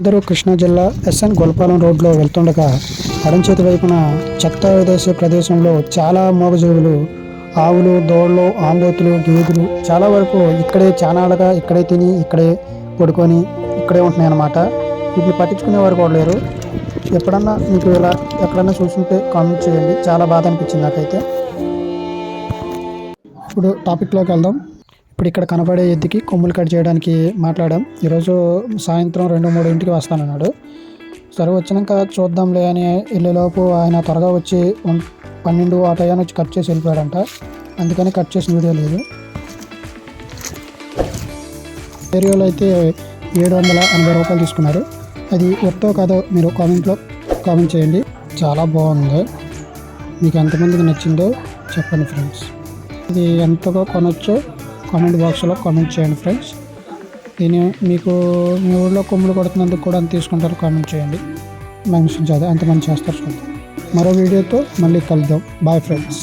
ఇద్దరు కృష్ణా జిల్లా ఎస్ఎన్ గొల్పాలెం రోడ్లో వెళ్తుండగా ఎడం చేతి వైపున చెత్త వేసే ప్రదేశంలో చాలా మూగజీవులు ఆవులు దోళ్ళు ఆంబోతులు గేదెలు చాలా వరకు ఇక్కడే చానాలుగా ఇక్కడే తిని ఇక్కడే పడుకొని ఇక్కడే ఉంటున్నాయి అన్నమాట వీటిని పట్టించుకునేవారు కూడా లేరు. ఎప్పుడన్నా మీకు ఇలా ఎక్కడన్నా చూసుంటే కామెంట్ చేయండి. చాలా బాధ అనిపించింది నాకైతే. ఇప్పుడు టాపిక్లోకి వెళ్దాం. ఇప్పుడు ఇక్కడ కనబడే ఎద్దుకి కొమ్ములు కట్ చేయడానికి మాట్లాడాం. ఈరోజు సాయంత్రం రెండు మూడు ఇంటికి వస్తానన్నాడు. సరే వచ్చినాక చూద్దాంలే అని వెళ్ళేలోపు ఆయన త్వరగా వచ్చి పన్నెండు ఆ టయాన్ని వచ్చి కట్ చేసి వెళ్ళిపోయాడంట. అందుకని కట్ చేసిన వీడియో లేదు. ఏరియాలో అయితే ఏడు వందల ఎనభై రూపాయలు తీసుకున్నారు. అది ఎంతో కాదో మీరు కామెంట్లో కామెంట్ చేయండి. చాలా బాగుంది. మీకు ఎంతమందికి నచ్చిందో చెప్పండి ఫ్రెండ్స్. ఇది ఎంతగా కొనొచ్చో కామెంట్ బాక్స్లో కామెంట్ చేయండి ఫ్రెండ్స్. దీని మీకు మీ ఊళ్ళో కొమ్ములు కొడుతున్నందుకు కూడా అంత తీసుకుంటారు కామెంట్ చేయండి. మెన్షన్ చేద్దాం ఎంతమంది చేస్తారు. చూద్దాం మరో వీడియోతో మళ్ళీ కలుద్దాం. Bye friends